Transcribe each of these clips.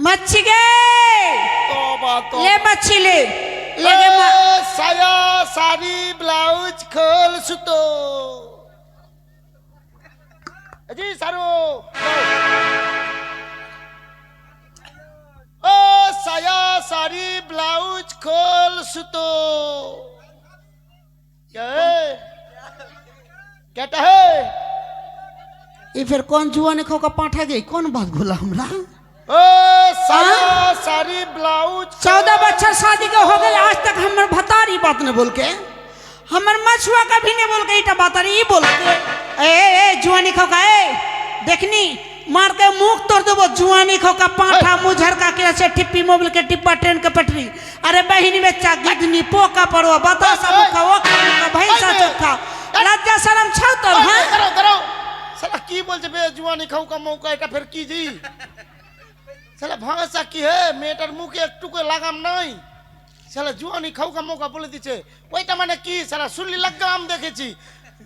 मच्छी के। तोबा तोबा। ले मच्छी ले। ले के साया साड़ी ब्लाउज खोल सुतो। अजी सारो। ओ साया साड़ी ब्लाउज खोल सुतो। क्या कहता है ये फिर कौन जुआ ने खोका पाठा गई? कौन बात बोला हमरा? हाँ? सारी ब्लाउज चौदह बच्चा शादी का हो गए आज तक हमर भतारी बात ने बोल के हमर मछुआ का भी ने बोल के इटा बात ये बोल के ए ए जुआनी खो का ए देखनी मार के मुख तोड़ देबो जुआनी खो का पाठा मुझर का के से टिप्पी मोबाइल के टिप्पा ट्रेन के पटरी। अरे बहिनी बेचा गिदनी पोका पड़ो बता सब का वो का भैंसा चोखा। लज्जा शर्म छौ तो हाँ? करो करो। साला की बोल जे जुआनी खौ का मौका इटा फिर की जी? শালা ভাঙা চাকি হে? মেয়েটার মুখে একটুকু লাগাম নাই। শালা জুয়ানি খাউকা মৌকা বলে দিচ্ছে ওইটা মানে কি? সারা সুল্লি লাগাম দেখেছি।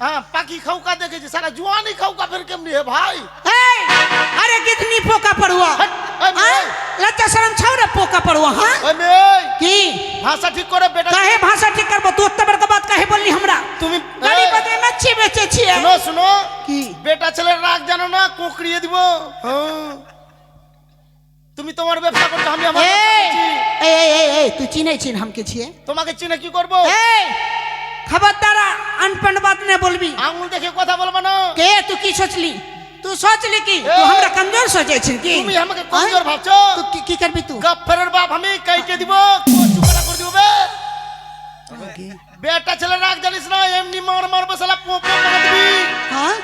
হ্যাঁ পাখি খাউকা দেখেছি। সারা জুয়ানি খাউকা ফের কেমনি হে ভাই? আরে কিতনি পোকা পড়ুয়া? হ্যাঁ, লজ্জা শরম ছাও রে পোকা পড়ুয়া হ্যাঁ? কি? ভাষা ঠিক করে বেটা। কাহে ভাষা ঠিক করব? তুই উত্তর বড় বাত কাহে বললি আমরা? তুমি গালি বাদে মাছি বেচেছি শুনো শুনো। কি? বেটা ছেলে রাগ জানো না? কোকড়িয়ে দিব। হ্যাঁ। তুমি তোমার ব্যবসা করছ আমি আমার এই এই এই তুই চিনাই চিন আমাকে চিনে তোমাকে চিনে কি করব? এই খবর দ্বারা আনপন বাদ নে বলবি। আঙুল দেখে কথা বলব না। কে তুই কি সোচলি? তুই সোচলি কি? তুই আমরা কমজোর সোচেছিস কি? তুমি আমাকে কমজোর ভাবছ। তুই কি করবি তুই? গপ্পরের বাপ আমি কাইকে দিব কোচুকারা করে দিব বে। বেটা ছেলে রাগ জানিস না এমনি মার মারবো শালা পোপা মারবি হ্যাঁ?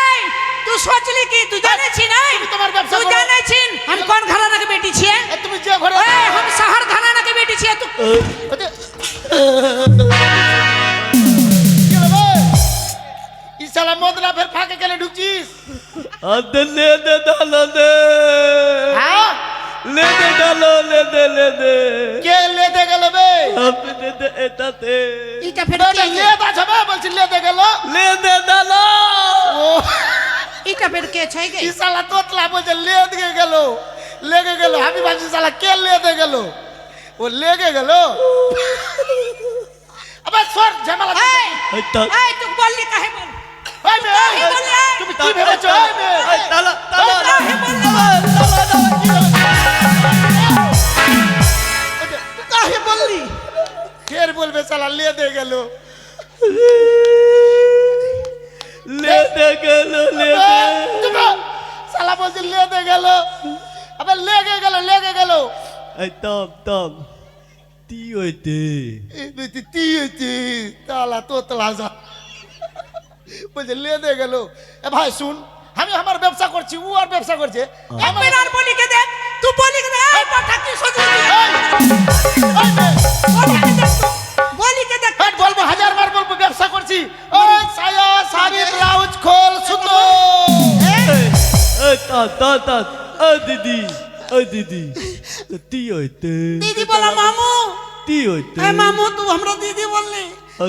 এই ए तू सोचली की तू जाने छी नहीं তুমি তোমার ব্যবসা तू করো। जाने छिन हम कौन घराना के बेटी छिए এ, তুমি যে ঘরে ए हम शहर घराना के बेटी छिए तू ওতে- কি হলো বে? ই শালা মদনা ফের ফাঁকে গেলে ঢুকছিস আদে লে দে ডালো দে হ্যাঁ লে দে ডালো লে দে লে দে কে লেতে গেল বে আপনি দে দে এটাতে इटा फिर বেটা লেদা ছবে বলছি লেতে গেল লে দে ডালো ও সাহেবের কে ছাই গে? ইসালা তোতলা বলছে লেগে গেল লেগে গেল আমি ভাবছি সালা কে লেগে গেল? ও লেগে গেল? আবার সর ঝামেলা এই এই তুই বললি কাহে বল? এই মে তুমি কি ভেবেছো? এই মে তালা তালা কাহে বল তালা তালা কি কাহে বললি? ফের বলবে সালা লেগে গেল। লেদে গেল লেদে সালা বলছে লেদে গেল আবার লেগে গেল। লেগে গেল এই তম তম তি হইতে এই তি হইতে তালা তো তালা যা বলছে লেদে গেল এ ভাই শুন আমি আমার ব্যবসা করছি ও আর ব্যবসা করছে আমার আর বলি কে দে তুই বলি কে দে এই পাঠা কি সজি তা তা ও দিদি ও দিদি তি হইতে। দিদি বলা মামু তি হইতে। এ মামু তুই আমরা দিদি বললি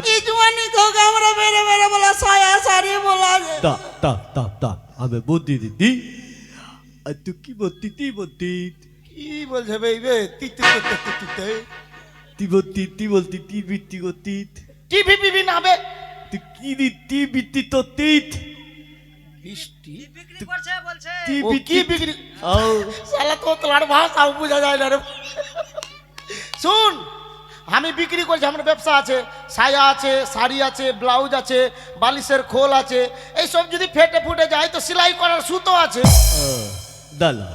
এই জুয়ানি কোকে আমরা বেড়ে বেড়ে বলা সায়া সারি বলা তা তা তা তা আমি বুদ্ধি দিদি আর তুই কি বলতি তুই বলতি কি বলছে বেইবে? তি তি তি তি তি বলতি তি বলতি তি বিত্তি গতি টিভি পিভি নাবে তুই কি দি তি বিত্তি তো তিত বৃষ্টি। ও কি বিক্রি আও শালা ভাষাও বোঝা যায় না রে। শুন আমি বিক্রি করছি আমার ব্যবসা আছে সায়া আছে শাড়ি আছে ব্লাউজ আছে বালিশের খোল আছে এইসব যদি ফেটে ফুটে যায় তো সেলাই করার সুতো আছে। দালা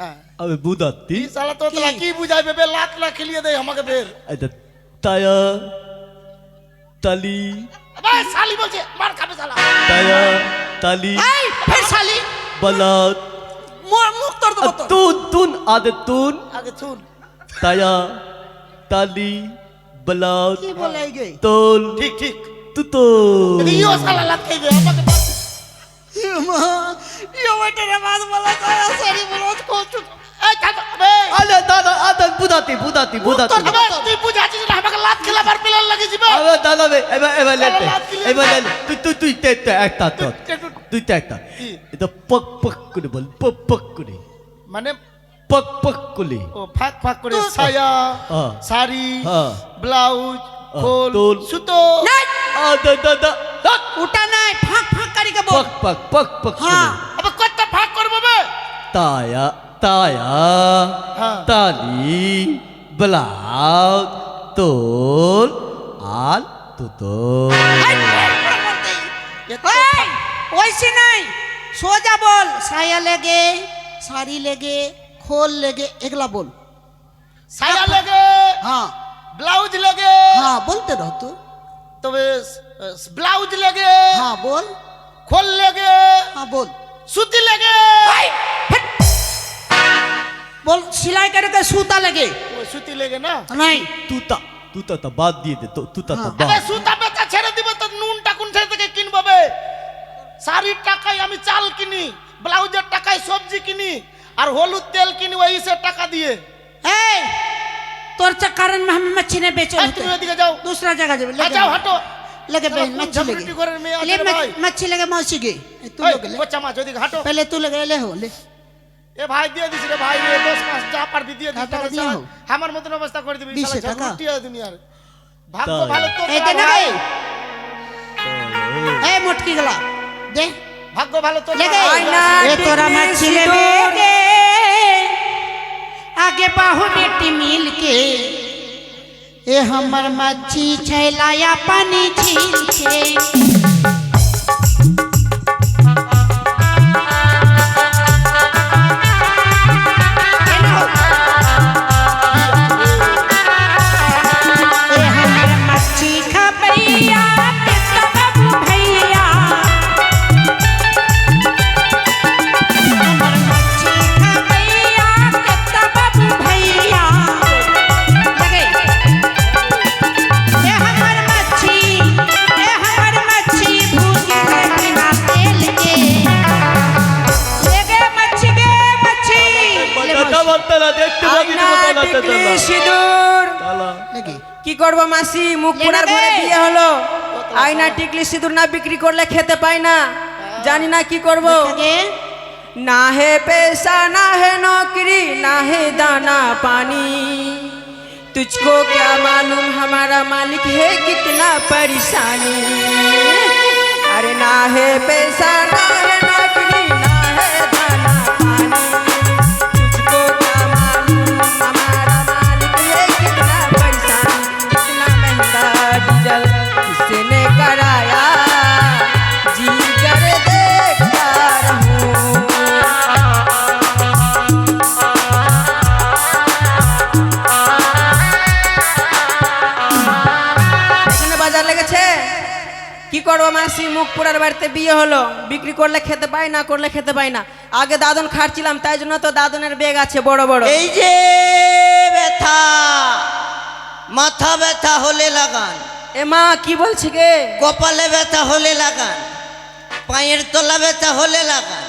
হ্যাঁ। আমি বুদাতি তো তোলা কি? বুঝাইবে? বে লাত না খেলিয়ে দেয় আমাকে বের। এটা তায়া তালি। ভাই শালি বলছে মার খাবে শালা। তায়া তালি এই फिर साली বালাত मुंह मुख तोड़ दो तो তুন তুন আদে তুন আগে শুন তায়া তালি বালাত की बोलाई गई তোল ঠিক ঠিক তুতো ইও শালা লাত খাইবে আমাকে মার- ये बेटे रे बात बोला साया साड़ी बोला को चुप এই থাক বে আলে দাদা আদা বুদাতি বুদাতি বুদাতি আবে তুই বুঝাচ্ছিস না আমাকে লাত খেলাবার প্লেয়ার লাগিয়েছি বে আবে দাদা বে এবার এবার লেতে লাত দিলে এবার না। লে তুই তুই তুই তে তে একটা তো তুই- তুই একটা এটা পক পক করে বল পক পক করে মানে পক পক করে ও ফাঁক ফাঁক করে ছায়া হ্যাঁ। শাড়ি হ্যাঁ। ব্লাউজ হ্যাঁ, খোল তোল। সুতো দা দা দা ওটা নাই ফাঁক ফাঁক কারিকে বল পক পক পক পক হ্যাঁ করে আবার কত ফাঁক করব বে তায়া তায়া হ্যাঁ। তালি ব্লাউজ তোল আর এই, ওইসে নাই। সোজা বল সায়া লেগে শাড়ি লেগে খোল লেগে এগুলা বল। ছায়া লেগে হ্যাঁ। ব্লাউজ লেগে। হ্যাঁ বলতে রহ তো। তবে ব্লাউজ লেগে। হ্যাঁ বল। খোল লেগে। হ্যাঁ বল। সুতি লেগে। বল সেলাই করে কে সুতা লেগে? সুতি লেগে না? নাই। তুতা তুতা তা বাদ দিয়ে দে তো তুতা তা হ্যাঁ। বাদ। সুতা বেচা ছেড়ে দিবে তো নুনটা কোন ছেড়ে থেকে কিনবো বে? শাড়ির টাকায় আমি চাল কিনি ব্লাউজের টাকায় সবজি কিনি আর হলুদ তেল কিনি ওই সে টাকা দিয়ে এই তোর चक्कर में हमें मच्छी ने बेचो এই, তুমি ওদিকে যাও दूसरा जगह जाओ आ जाओ हटो लगे चलो, बहन कौन मच्छी झपटी घोड़े में लगे आ ले जा रे भाई। मच्छी लगे मौसी के तू এই, लोग ले বাচ্চা মাছ ওদিকে হাঁটো पहले तू लगे ले हो ले এ ভাই দিয়ে দিছি রে ভাই রে দশ মাস যা পারবি দিয়ে দিস কত টাকা তাহলে দিয়ে শালা হো? আমার মতন অবস্থা করে দিবি বিশে শালা টাকা? রুটি আর দুনিয়ার ভাগ্য তাই। ভালো তো ए दे ভাই ए मोटकी गला दे ভাগ্য ভালো তো ले गए आईना ए तोरा टिकली मच्छी ले सिंदूर। गे आगे बाहु बेटी मिल के ए हमर मच्छी छैलाया पानी झील के দেখতে পাবি না আয়না বলতে টিকলি না সিঁদুর তালা लगे কি করবো মাসি মুখ লেনা পোড়ার দে। ঘরে বিয়ে হলো আয়না টিকলি সিঁদুর না বিক্রি করলে খেতে পাই না জানি না কি করব लगे ना है पैसा ना है नौकरी ना है दाना पानी तुझको क्या मालूम हमारा मालिक है कितना परेशानी अरे ना है पैसा কি করব মাসি মুখ পোড়ার বাড়িতে বিয়ে হলো। বিক্রি করলে খেতে পাই না করলে খেতে পাই না। আগে দাদন খাটছিলাম তাই জন্য তো দাদনের বেগ আছে বড় বড়। এই যে ব্যথা মাথা ব্যথা হলে লাগান। এ মা কি বলছে গে? কপালে ব্যথা হলে লাগান পায়ের তলা ব্যথা হলে লাগান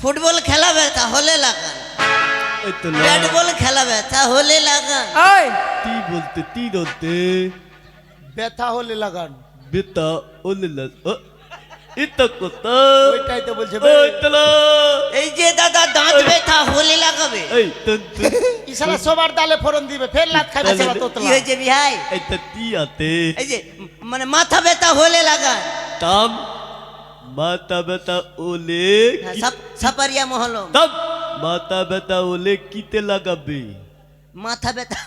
ফুটবল খেলা ব্যথা হলে লাগান এই তো ব্যাট বল খেলা ব্যথা হলে লাগান। বলতে তি দলতে ব্যথা হলে লাগান। বেতা ওলে লা ও, ইতা কথা ওইটাই তো বলছে বে। ওই তলা এই যে দাদা দাঁত ব্যথা হলে লাগাবে। এই তন তন। ইশারা সবার দালে ফোরন দিবে ফের লাত খাবে তাহলে শালা কি তোতলা। হয়েছে বিহাই? এই তা তি আতে এই যে মানে মাথা ব্যথা হলে তাম মাথা ব্যথা ওলে হ্যাঁ, সাপারিয়া মহলম। তাম মাথা ব্যথা ওলে কিতে লাগাবে? মাথা ব্যথা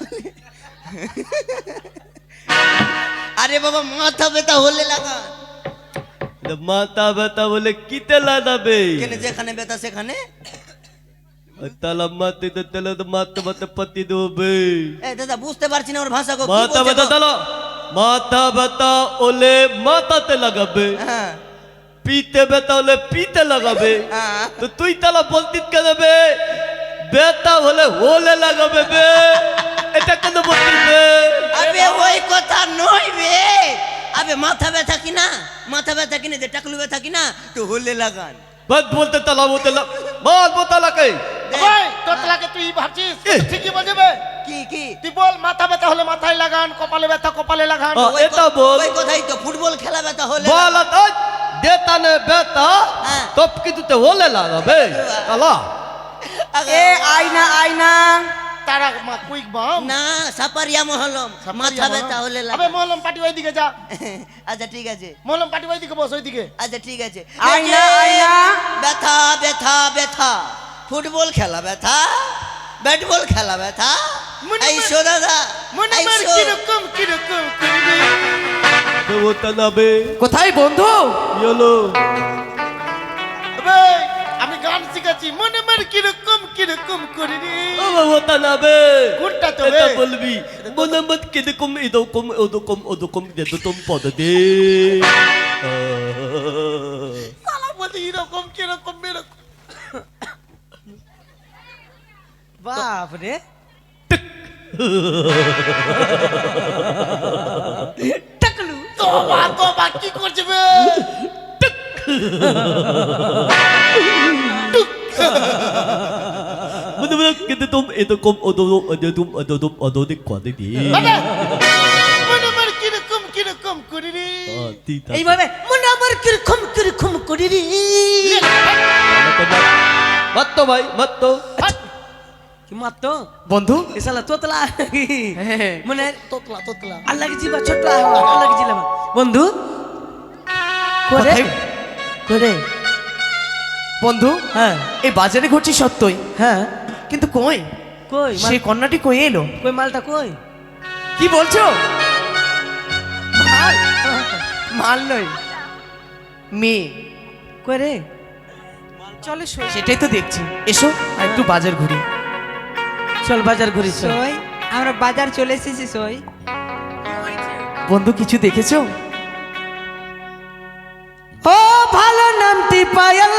আরে বাবা মাথা ব্যথা হলে লাগান মাথা ব্যথা বলে কিতে লাগাবে? কেন যেখানে ব্যথা সেখানে? তালা মাতে তো তাহলে তো মাথা মাথা পাতি দেবে। দাদা বুঝতে পারছি না ওর ভাষা গো, কি মাথা বলছে ব্যথা গো? তালা মাথা ব্যথা ওলে মাথাতে লাগাবে। হ্যাঁ। পিতে ব্যথা হলে পিতে লাগাবে। হ্যাঁ। তো তুই তালা বলতি কে দেবে ব্যথা হলে হোলে লাগাবে বে। এটা কেন বলবে আবে ওই কথা নয় বে আবে মাথা ব্যথা কি না মাথা ব্যথা কি না যে টাকলু ব্যথা কি না তো হলে লাগান। বল বলতে তালা বলতে বল বল তালা কই ভাই তোর তালাকে তুই ভাবছিস? ঠিকই বলবে? কি কি? তুই বল মাথা ব্যথা হলে মাথায় লাগান কপালে ব্যথা কপালে লাগান। এটা বল। ওই কথাই তো ফুটবল খেলা ব্যথা হলে বল দেতানে ব্যথা হ্যাঁ। তপ কিন্তু হলে লাগাবে। তালা। এ আয়না আয়না। তারা মা কুইক বাম? না সাপারিয়া মহলম। মাথা ব্যথা হলে আবে মহলম পাটি ওইদিকে যা। আচ্ছা ঠিক আছে। মহলম পাটি ওইদিকে বস ওইদিকে। আচ্ছা ঠিক আছে। আয়না আয়না। ব্যথা ব্যথা ব্যথা। ফুটবল খেলা ব্যথা ব্যাটবল খেলা ব্যথা। আইসো দাদা। আইসো কীরকম কীরকম করবে? দেবতালাবে কোথায় বন্ধু? ইয়েলো। আমি গান শিখেছি। মনে মনে কীরকম এরকম করিনি ও বাবা তা না তো এটা বলবি মনামত কীরকম এরকম ওরকম ওরকম এরকম পদ দে সালা বলি এরকম কীরকম এরকম। বাপ রে। টাকলু। তোবা তোবা কি করছিস বে? দি মনে কীরকম কীরকম এইভাবে মনে আমার কীরকম কীরকম করি রে মত ভাই মত কি বন্ধু এসালা তোতলা মানে তোতলা তোতলা আল্লাহ কি জিবা ছোট আল্লাহ কি জিলাম বন্ধু করে কোথায়- করে বন্ধু হ্যাঁ এই বাজারে ঘুরছি সত্যই হ্যাঁ কিন্তু কই? কই? সে কন্যাটি কই এলো? কই মালটা কই? কি বলছো? মাল? মাল নয়। মেয়ে। কই রে? চলে সেটাই তো দেখছি। এসো আর একটু হ্যাঁ। বাজার ঘুরি। চল বাজার ঘুরি সই আমরা বাজার চলে এসেছি সই। বন্ধু কিছু দেখেছ? ও ভালো নামতি পায়াল